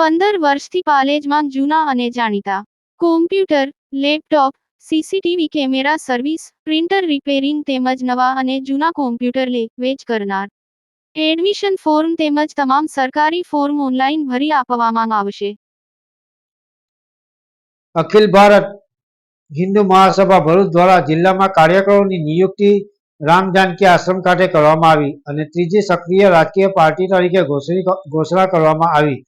પંદર વર્ષથી પાલેજમાં જૂના અને જાણીતા. Computer laptop CCTV camera service printer repairing તેમજ નવા અને જૂના કોમ્પ્યુટર લે, વેચ કરનાર. એડમિશન ફોર્મ તેમજ તમામ સરકારી ફોર્મ ઓનલાઈન ભરી આપવામાં આવશે. અખિલ ભારત હિન્દુ મહાસભા ભરૂચ દ્વારા જિલ્લામાં કાર્યકરોની નિયુક્તિ રામ જાનકી આશ્રમ ખાતે કરવામાં આવી અને ત્રીજી સક્રિય રાજકીય પાર્ટી તરીકે ઘોષણા કરવામાં આવી.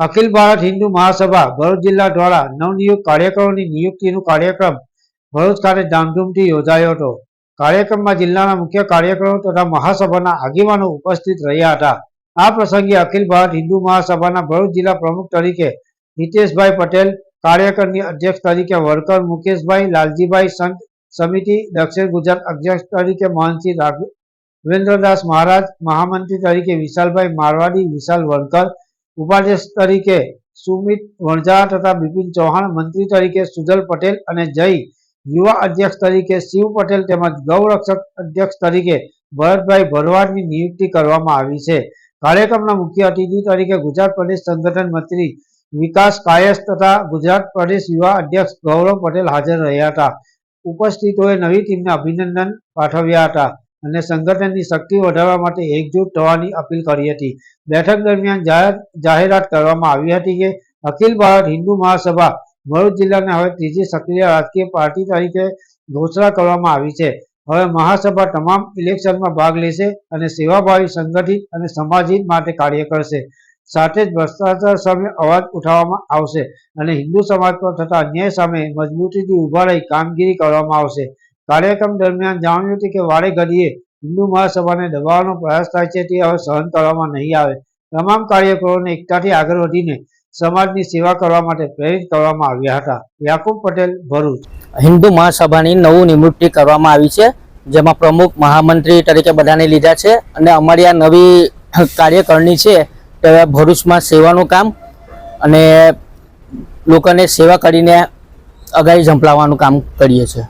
અખિલ ભારત હિન્દુ મહાસભા ભરૂચ જિલ્લા દ્વારા નવનિયુક્ત કાર્યકરોની નિયુક્તિનો કાર્યક્રમ ભરૂચ ખાતે ધામધૂમથી યોજાયો હતો. કાર્યક્રમમાં જિલ્લાના મુખ્ય કાર્યકરો તથા મહાસભાના આગેવાનો ઉપસ્થિત રહ્યા હતા. આ પ્રસંગે અખિલ ભારત હિન્દુ મહાસભાના ભરૂચ જિલ્લા પ્રમુખ તરીકે હિતેશભાઈ પટેલ કાર્યકરની અધ્યક્ષ તરીકે વર્કર મુકેશભાઈ, લાલજીભાઈ સંત સમિતિ, દક્ષિણ ગુજરાત અધ્યક્ષ તરીકે મહનસિંહ રાઘવેન્દ્રદાસ મહારાજ, મહામંત્રી તરીકે વિશાલભાઈ મારવાડી, વિશાલ વણકર ઉપાધ્યક્ષ તરીકે સુમિત વણઝારા તથા બિપિન ચૌહાણ, મંત્રી તરીકે સુજલ પટેલ અને જય યુવા અધ્યક્ષ તરીકે શિવ પટેલ તેમજ ગૌરક્ષક અધ્યક્ષ તરીકે ભરતભાઈ ભરવાડની નિયુક્તિ કરવામાં આવી છે. કાર્યક્રમના મુખ્ય અતિથિ તરીકે ગુજરાત પ્રદેશ સંગઠન મંત્રી વિકાસ કાયસ તથા ગુજરાત પ્રદેશ યુવા અધ્યક્ષ ગૌરવ પટેલ હાજર રહ્યા હતા. ઉપસ્થિતોએ નવી ટીમને અભિનંદન પાઠવ્યા હતા. અને સંગઠનની શક્તિ વધારવા માટે એકજૂટ થવાની અપીલ કરી હતી. બેઠક દરમિયાન જાહેરાત કરવામાં આવી હતી કે અખિલ ભારત હિન્દુ મહાસભા ભરૂચ જિલ્લાને હવે ત્રીજી સક્રિય રાજકીય પાર્ટી તરીકે ઘોષણા કરવામાં આવી છે. હવે મહાસભા તમામ ઇલેક્શનમાં ભાગ લેશે અને સેવાભાવી, સંગઠિત અને સમાજહિત માટે કાર્ય કરશે. સાથે જ ભ્રષ્ટાચાર સામે અવાજ ઉઠાવવામાં આવશે અને હિન્દુ સમાજ પર થતા અન્યાય સામે મજબૂતીથી ઊભા રહી કામગીરી કરવામાં આવશે. કાર્યક્રમ દરમિયાન જણાવ્યું હતું કે વારે ઘડીએ હિન્દુ મહાસભાને દબાવવાનો પ્રયાસ થાય છે તે હવે સહન કરવામાં નહીં આવે. તમામ કાર્યકરોને એકતાથી આગળ વધીને સમાજની સેવા કરવા માટે પ્રેરિત કરવામાં આવ્યા હતા. યાકુબ પટેલ, ભરૂચ. હિન્દુ મહાસભાની નવું નિમૃત્તિ કરવામાં આવી છે, જેમાં પ્રમુખ મહામંત્રી તરીકે બધાને લીધા છે અને અમારી આ નવી કાર્યકરણી છે તે ભરૂચમાં સેવાનું કામ અને લોકોને સેવા કરીને અગાડી ઝંપલાવવાનું કામ કરીએ છીએ.